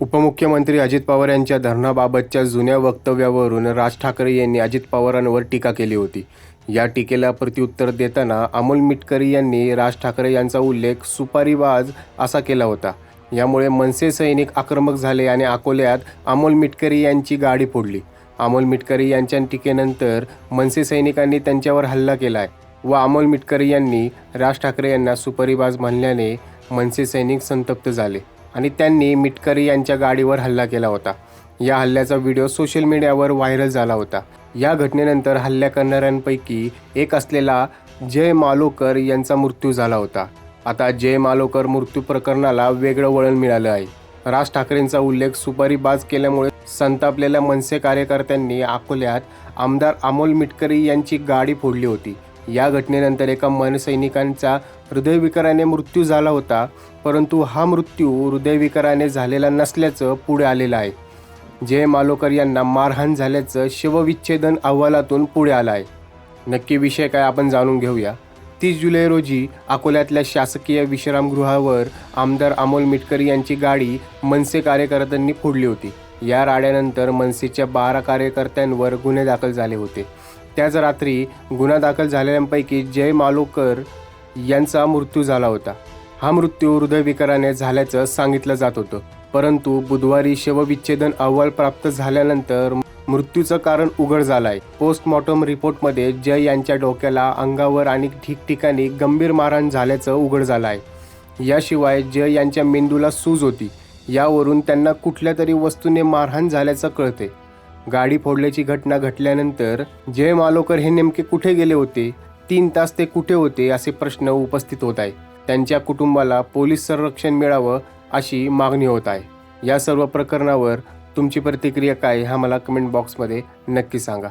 उपमुख्यमंत्री अजित पवार यांच्या धरणाबाबतच्या जुन्या वक्तव्यावरून राज ठाकरे यांनी अजित पवारांवर टीका केली होती. या टीकेला प्रत्युत्तर देताना अमोल मिटकरी यांनी राज ठाकरे यांचा उल्लेख सुपारीबाज असा केला होता. यामुळे मनसे सैनिक आक्रमक झाले आणि अकोल्यात अमोल मिटकरी यांची गाडी फोडली. अमोल मिटकरी यांच्या टीकेनंतर मनसे सैनिकांनी त्यांच्यावर हल्ला केला आहे व अमोल मिटकरी यांनी राज ठाकरे यांना सुपारीबाज म्हणल्याने मनसे सैनिक संतप्त झाले. आणि त्यांनी मिटकरी यांच्या गाडीवर हल्ला केला होता. या हल्ल्याचा व्हिडिओ सोशल मीडियावर व्हायरल झाला होता. या घटनेनंतर हल्ला करणाऱ्यांपैकी एक असलेला जय मालोकर यांचा मृत्यू झाला होता. आता जय मालोकर मृत्यू प्रकरणाला वेगळं वळण मिळालं आहे. राज ठाकरेंचा उल्लेख सुपारीबाज केल्यामुळे संतापलेल्या मनसे कार्यकर्त्यांनी अकोल्यात आमदार अमोल मिटकरी यांची गाडी फोडली होती. या घटनेनंतर एका मनसैनिकांचा हृदयविकाराने मृत्यू झाला होता परंतु हा मृत्यू हृदयविकाराने झालेला नसल्याचं पुढे आलेलं आहे. जय मालोकर यांना मारहाण झाल्याचं शवविच्छेदन अहवालातून पुढे आलं आहे. नक्की विषय काय आपण जाणून घेऊया. तीस जुलै रोजी अकोल्यातल्या शासकीय विश्रामगृहावर आमदार अमोल मिटकरी यांची गाडी मनसे कार्यकर्त्यांनी फोडली होती. या राड्यानंतर मनसेच्या बारा कार्यकर्त्यांवर गुन्हे दाखल झाले होते. त्याच रात्री गुन्हा दाखल झालेल्यांपैकी जय मालोकर यांचा मृत्यू झाला होता. हा मृत्यू हृदयविकाराने झाल्याचं सांगितलं जात होतं. परंतु बुधवारी शवविच्छेदन अहवाल प्राप्त झाल्यानंतर मृत्यूचं कारण उघड झालं आहे पोस्टमॉर्टम रिपोर्टमध्ये जय यांच्या डोक्याला अंगावर आणि ठिकठिकाणी गंभीर मारहाण झाल्याचं उघड झालं आहे याशिवाय जय यांच्या मेंदूला सूज होती. यावरून त्यांना कुठल्या तरी वस्तूने मारहाण झाल्याचं कळते गाडी फोडल्याची घटना घटल्यानंतर जय मालोकर हे नेमके कुठे गेले होते? तीन तास ते कुठे होते? असे प्रश्न उपस्थित होत आहे त्यांच्या कुटुंबाला पोलीस संरक्षण मिळावं अशी मागणी होत आहे. या सर्व प्रकरणावर तुमची प्रतिक्रिया काय? हा मला कमेंट बॉक्समध्ये नक्की सांगा.